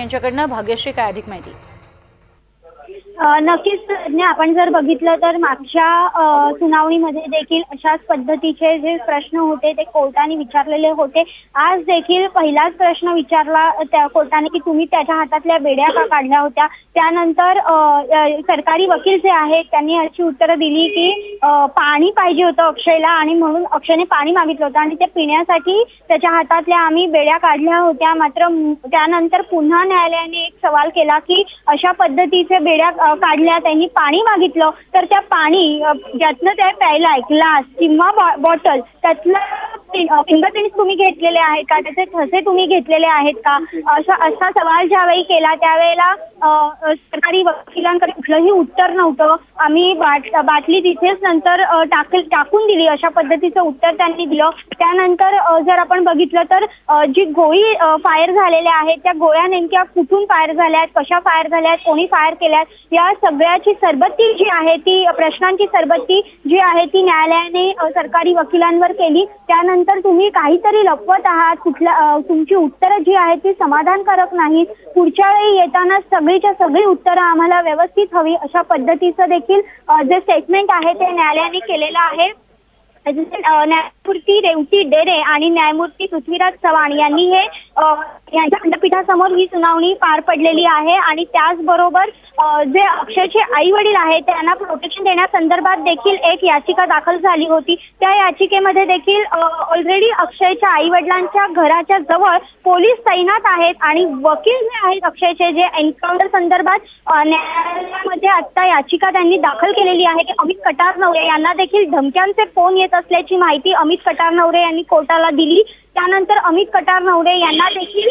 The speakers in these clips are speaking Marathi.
यांच्याकडनं भाग्यश्री काय अधिक माहिती? नक्कीच तज्ज्ञ आपण जर बघितलं तर मागच्या सुनावणीमध्ये देखील अशाच पद्धतीचे जे प्रश्न होते ते कोर्टाने विचारलेले होते. आज देखील पहिलाच प्रश्न विचारला त्या कोर्टाने की तुम्ही त्याच्या हातातल्या बेड्या का काढल्या होत्या? त्यानंतर सरकारी वकील जे आहेत त्यांनी अशी उत्तरं दिली की पाणी पाहिजे होतं अक्षयला आणि म्हणून अक्षयने पाणी मागितलं होतं आणि ते पिण्यासाठी त्याच्या हातातल्या आम्ही बेड्या काढल्या होत्या. मात्र त्यानंतर पुन्हा न्यायालयाने एक सवाल केला की अशा पद्धतीचे बेड्या काढल्या त्यांनी पाणी मागितलं. तर त्या पाणी ज्यातनं ते प्यायलाय ग्लास किंवा बॉटल त्यातलं फिंगरप्रिंट तुम्ही घेतलेले आहेत का? त्याचे ठसे तुम्ही घेतलेले आहेत का? असा असा सवाल ज्यावेळी केला त्यावेळेला सरकारी वकिलांकडे कुठलंही उत्तर नव्हतं. आम्ही बाट बाटली तिथेच नंतर टाक टाकून दिली. अशा पद्धतीचं उत्तर त्यांनी दिलं. त्यानंतर जर आपण बघितलं तर जी गोळी फायर झालेल्या आहेत त्या गोळ्या नेमक्या कुठून फायर झाल्या आहेत कशा फायर झाल्या आहेत कोणी फायर केल्या आहेत या सगळ्याची सरबत्ती जी आहे ती प्रश्नांची सरबत्ती जी आहे ती न्यायालयाने सरकारी वकिलांवर केली. त्यानंतर तुम्ही काहीतरी लपवत आहात. कुठल्या तुमची उत्तरं जी आहेत ती समाधानकारक नाहीत. पुढच्या वेळी येताना सगळीच्या सगळी उत्तरं आम्हाला व्यवस्थित हवी अशा पद्धतीचं देखील जे स्टेटमेंट आहे ते न्यायालयाने केलेलं आहे. न्यायमूर्ती रेवती डेरे आणि न्यायमूर्ती पृथ्वीराज चव्हाण यांनी हे यांच्या खंडपीठासमोर ही सुनावणी पार पडलेली आहे आणि त्याचबरोबर जे अक्षयचे आई वडील आहेत त्यांना प्रोटेक्शन देण्यासंदर्भात देखील एक याचिका दाखल झाली होती. त्या याचिकेमध्ये देखील ऑलरेडी अक्षयच्या आई वडिलांच्या घराच्या जवळ पोलीस तैनात आहेत आणि वकील जे आहेत अक्षयचे जे एन्काउंटर संदर्भात न्यायालयामध्ये आता याचिका त्यांनी दाखल केलेली आहे की अमित कटारनवरे यांना देखील धमक्यांचे फोन येत असल्याची माहिती अमित कटारनवरे यांनी कोर्टाला दिली. त्यानंतर अमित कटारनवरे यांना देखील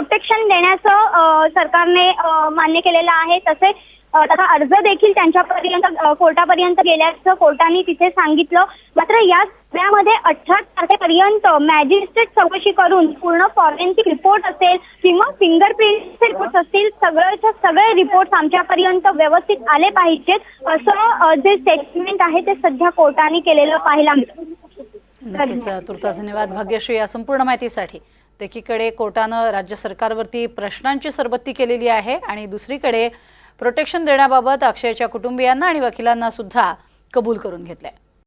प्रोटेक्शन देण्याचं सरकारने मान्य केलेलं आहे. तसेच त्याचा अर्ज देखील त्यांच्यापर्यंत कोर्टापर्यंत गेल्याचं कोर्टाने तिथे सांगितलं. मात्र या सगळ्यामध्ये अठरा तारखेपर्यंत मॅजिस्ट्रेट चौकशी करून पूर्ण फॉरेन्सिक रिपोर्ट असेल किंवा फिंगरप्रिंट रिपोर्ट असतील सगळ्याच्या सगळे रिपोर्ट आमच्यापर्यंत व्यवस्थित आले पाहिजेत असं जे स्टेटमेंट आहे ते सध्या कोर्टाने केलेलं पाहायला मिळतं. तुर्तास धन्यवाद. भाग्यश्री या संपूर्ण माहितीसाठी. एकीकडे कोर्टानं राज्य सरकारवरती प्रश्नांची सरबत्ती केलेली आहे आणि दुसरीकडे प्रोटेक्शन देण्याबाबत अक्षयच्या कुटुंबियांना आणि वकिलांना सुद्धा कबूल करून घेतलंय.